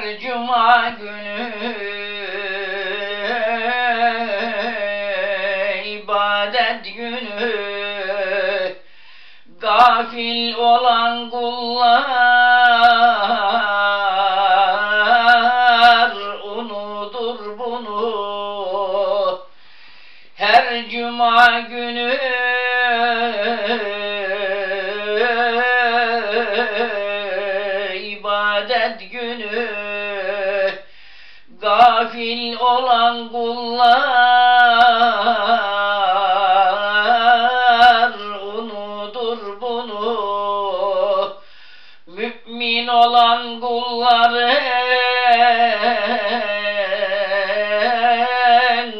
Her cuma günü. İbadet günü. Gafil olan kullar unudur bunu. Her cuma günü. İbadet günü Gafil olan kullar unudur bunu. Mümin olan kulların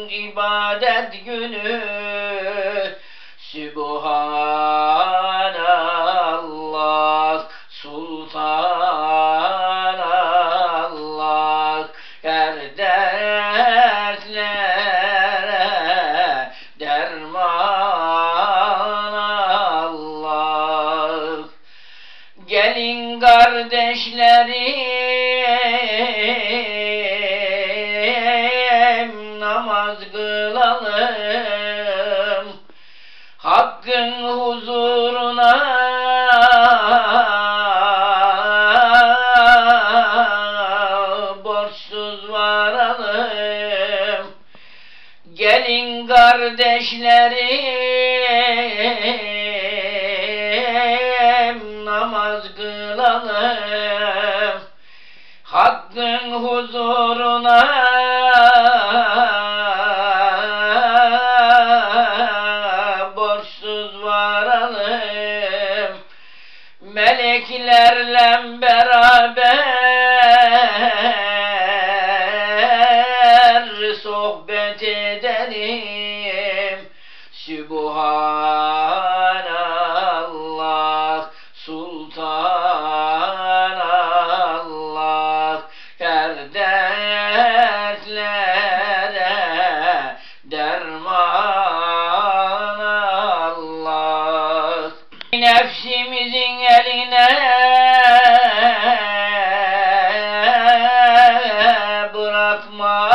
ibadet günü kardeşlerim namaz kılalım. Hakkın huzuruna borçsuz varalım. Gelin kardeşlerim Meleklerle beraber sohbet edelim. Sübhanallah Sultanallah Her dertlere derman Allah. Nefsimizin eline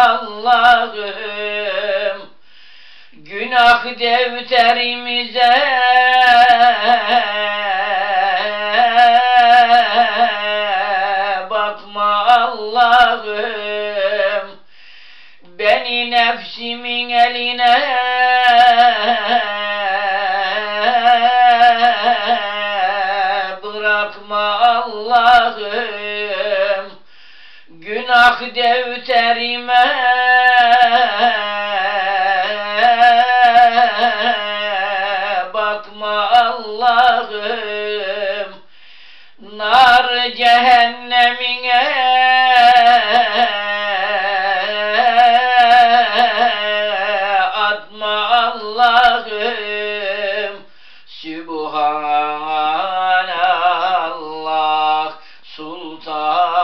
Allah'ım. Günah defterimize. Bakma Allah'ım. Beni nefsimin eline. Bırakma Allah'ım ah devterime Bakma Allah'ım Nar cehennemine. Atma Allah'ım Sübhanallah Sultan